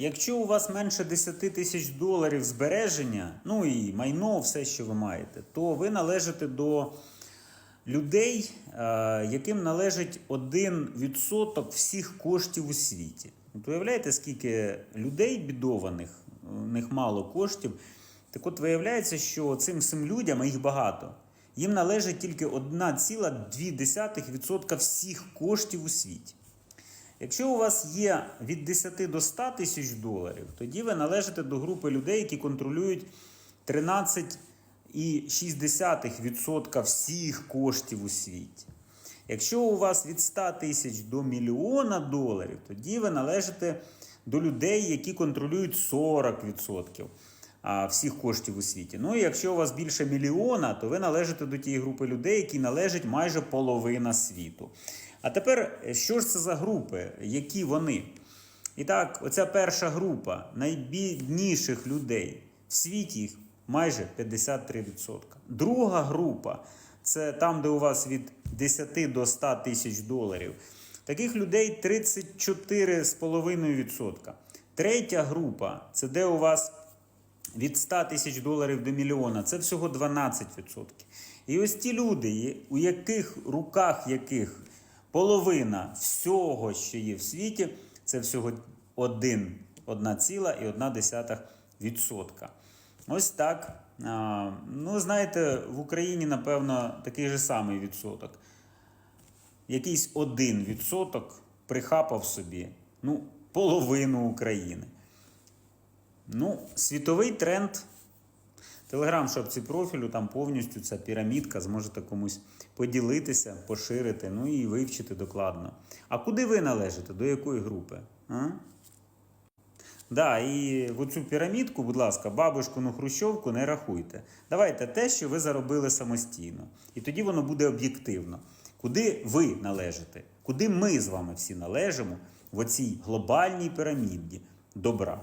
Якщо у вас менше 10 тисяч доларів збереження, ну і майно, все, що ви маєте, то ви належите до людей, е, яким належить 1% всіх коштів у світі. От уявляєте, скільки людей бідованих, у них мало коштів. Так от виявляється, що цим всім людям, а їх багато, їм належить тільки 1,2% всіх коштів у світі. Якщо у вас є від 10 до 100 тисяч доларів, тоді ви належите до групи людей, які контролюють 13,6% всіх коштів у світі. Якщо у вас від 100 тисяч до мільйона доларів, тоді ви належите до людей, які контролюють 40% всіх коштів у світі. Ну і якщо у вас більше мільйона, то ви належите до тієї групи людей, які належить майже половина світу. А тепер, е, що ж це за групи? Які вони? І так, оця перша група найбідніших людей в світі їх майже 53%. Друга група це там, де у вас від 10 до 100 тисяч доларів. Таких людей 34,5%. Третя група це де у вас від 100 тисяч доларів до мільйона, це всього 12%. І ось ті люди, у яких руках яких половина всього, що є в світі, це всього 1, 1,1%. Ось так. Ну, знаєте, в Україні, напевно, такий же самий відсоток. Якийсь один відсоток прихапав собі ну, половину України. Ну, світовий тренд. Телеграм-шапці профілю, там повністю ця пірамідка, зможете комусь поділитися, поширити, ну і вивчити докладно. А куди ви належите? До якої групи? А? Да, і в цю пірамідку, будь ласка, бабушкину хрущовку не рахуйте. Давайте те, що ви заробили самостійно. І тоді воно буде об'єктивно. Куди ви належите? Куди ми з вами всі належимо в оцій глобальній піраміді добра?